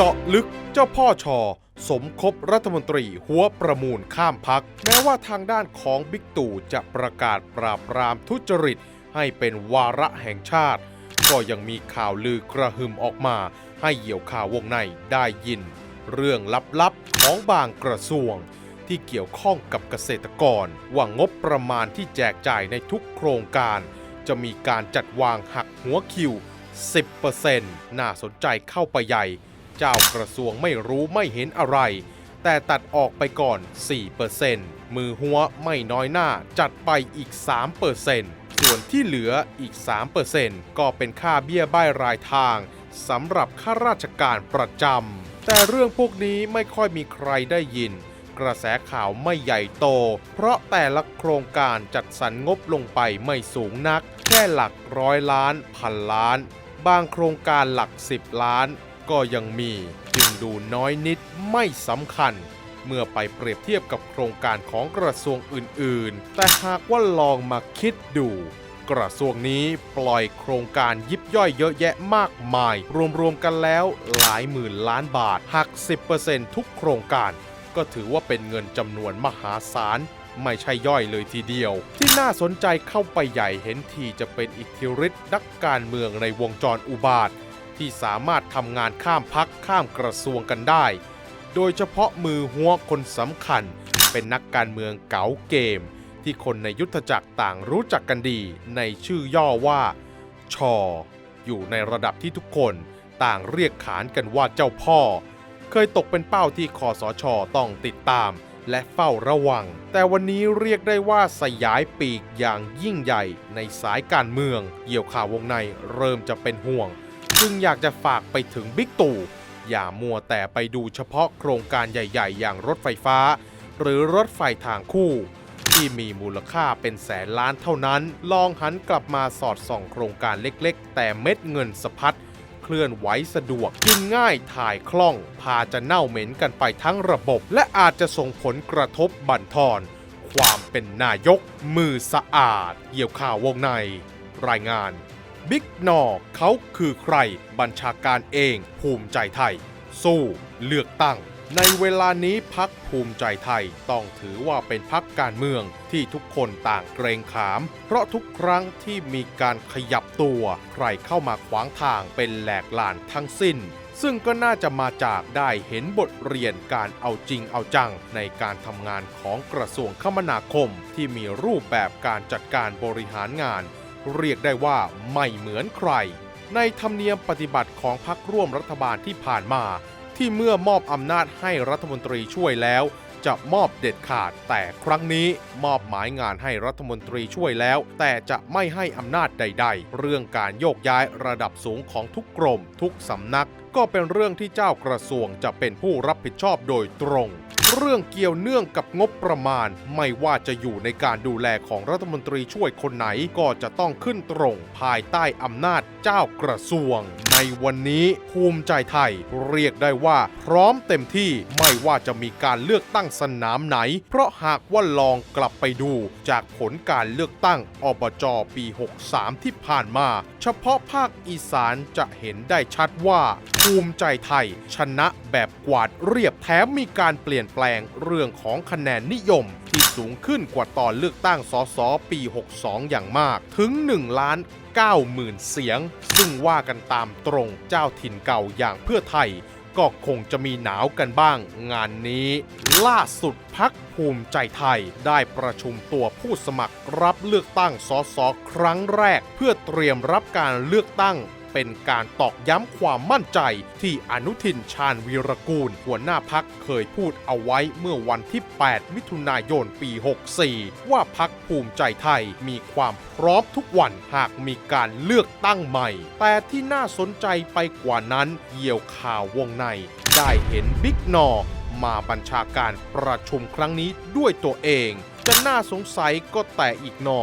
เจาะลึกเจ้าพ่อชอ สมคบรัฐมนตรีหัวประมูลข้ามพัก แม้ว่าทางด้านของบิ๊กตู่จะประกาศปราบปรามทุจริต ให้เป็นวาระแห่งชาติ ก็ยังมีข่าวลือกระหึ่มออกมา ให้เหยี่ยวข่าววงในได้ยิน เรื่องลับๆของบางกระทรวง ที่เกี่ยวข้องกับเกษตรกร ว่างบประมาณที่แจกจ่ายในทุกโครงการ จะมีการจัดวางหักหัวคิว 10%น่าสนใจเข้าไปใหญ่ เจ้ากระทรวงไม่รู้ไม่เห็นอะไร แต่ตัดออกไปก่อน 4%มือหัวไม่น้อยหน้าจัดไปอีก 3%ส่วนที่เหลืออีก 3%ก็เป็นค่าเบี้ยบ้ายรายทางสำหรับข้าราชการประจำ แต่เรื่องพวกนี้ไม่ค่อยมีใครได้ยิน กระแสข่าวไม่ใหญ่โต เพราะแต่ละโครงการจัดสรรงบลงไปไม่สูงนัก แค่หลักร้อยล้าน พันล้าน บางโครงการหลัก10ล้าน ก็ยังมีจึงดูน้อยนิดไม่สำคัญ เมื่อไปเปรียบเทียบกับโครงการของกระทรวงอื่น ๆ แต่หากว่าลองมาคิดดู กระทรวงนี้ปล่อยโครงการยิบย่อยเยอะแยะมากมาย รวม ๆ กันแล้วหลายหมื่นล้านบาทหัก 10%ทุกโครงการ ก็ถือว่าเป็นเงินจำนวนมหาศาลไม่ใช่ย่อยเลยทีเดียว ที่น่าสนใจเข้าไปใหญ่เห็นทีจะเป็นอิทธิฤทธิ์นักการเมืองในวงจรอุบาท ที่สามารถทำงานข้ามพักข้ามกระทรวงกันได้ โดยเฉพาะมือหัวคนสำคัญ เป็นนักการเมืองเก๋าเกม ที่คนในยุทธจักรต่างรู้จักกันดีในชื่อย่อว่า ชอ อยู่ในระดับที่ทุกคนต่างเรียกขานกันว่าเจ้าพ่อ เคยตกเป็นเป้าที่คอสชต้องติดตามและเฝ้าระวัง แต่วันนี้เรียกได้ว่าสยายปีกอย่างยิ่งใหญ่ในสายการเมืองเกี่ยวข่าววงในเริ่มจะเป็นห่วง จึงอยากจะฝากไปถึงบิ๊กตู่ อย่ามัวแต่ไปดูเฉพาะโครงการใหญ่ๆ อย่างรถไฟฟ้า หรือรถไฟทางคู่ ที่มีมูลค่าเป็นแสนล้านเท่านั้น ลองหันกลับมาสอดส่องโครงการเล็กๆ แต่เม็ดเงินสะพัดเคลื่อนไหวสะดวกกินง่ายถ่ายคล่อง พาจะเน่าเหม็นกันไปทั้งระบบ และอาจจะส่งผลกระทบบั่นทอน ความเป็นนายก มือสะอาดเกี่ยวข่าววงใน รายงาน บิ๊กนอเขาคือใคร บัญชาการเอง ภูมิใจไทย สู้เลือกตั้ง ในเวลานี้พักภูมิใจไทยต้องถือว่าเป็นพักการเมืองที่ทุกคนต่างเกรงขาม เพราะทุกครั้งที่มีการขยับตัว ใครเข้ามาขวางทางเป็นแหลกลานทั้งสิ้นซึ่งก็น่าจะมาจากได้เห็นบทเรียนการเอาจริงเอาจังในการทำงานของกระทรวงคมนาคม ที่มีรูปแบบการจัดการบริหารงาน เรียกได้ว่าไม่เหมือนใคร ในธรรมเนียมปฏิบัติของพรรคร่วมรัฐบาลที่ผ่านมา ที่เมื่อมอบอำนาจให้รัฐมนตรีช่วยแล้ว จะมอบเด็ดขาด แต่ครั้งนี้มอบหมายงานให้รัฐมนตรีช่วยแล้ว แต่จะไม่ให้อำนาจใด ๆ เรื่องการโยกย้ายระดับสูงของทุกกรมทุกสำนัก ก็เป็นเรื่องที่เจ้ากระทรวงจะเป็นผู้รับผิดชอบโดยตรง เรื่องเกี่ยวเนื่องกับงบประมาณ ไม่ว่าจะอยู่ในการดูแลของรัฐมนตรีช่วยคนไหนก็จะต้องขึ้นตรง ภายใต้อำนาจเจ้ากระทรวง ในวันนี้ภูมิใจไทยเรียกได้ว่า พร้อมเต็มที่ไม่ว่าจะมีการเลือกตั้งสนามไหน เพราะหากว่าลองกลับไปดู จากผลการเลือกตั้งอบจปี 63 ที่ผ่านมา เฉพาะภาคอีสานจะเห็นได้ชัดว่าภูมิใจไทย ชนะแบบกวาดเรียบแถมมีการเปลี่ยนแปลงเรื่องของคะแนนนิยม ที่สูงขึ้นกว่าตอนเลือกตั้งสสปี 62 อย่างมากถึง 1 ล้าน90,000 เสียง ซึ่งว่ากันตามตรงเจ้าถิ่นเก่าอย่างเพื่อไทย ก็คงจะมีหนาวกันบ้าง งานนี้ ล่าสุดพักภูมิใจไทยได้ประชุมตัวผู้สมัครรับเลือกตั้งสสครั้งแรก เพื่อเตรียมรับการเลือกตั้ง เป็นการตอกย้ำความมั่นใจที่อนุทินชาญวีรกูล หัวหน้าพักเคยพูดเอาไว้เมื่อวันที่ 8 มิถุนายนปี 64 ว่าพักภูมิใจไทยมีความพร้อมทุกวันหากมีการเลือกตั้งใหม่ แต่ที่น่าสนใจไปกว่านั้นเกี่ยวข่าววงใน ได้เห็นบิ๊กนอ มาบัญชาการประชุมครั้งนี้ด้วยตัวเอง จะน่าสงสัยก็แต่อีกนอ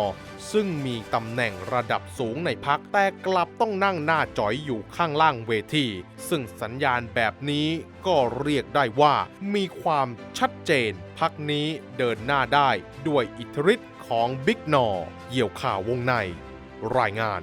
ซึ่งมีตำแหน่งระดับสูงในพักแต่กลับต้องนั่งหน้าจอยอยู่ข้างล่างเวที ซึ่งสัญญาณแบบนี้ก็เรียกได้ว่ามีความชัดเจน พักนี้เดินหน้าได้ด้วยอิทธิฤทธิ์ของบิ๊กนอ เหี่ยวข่าววงใน รายงาน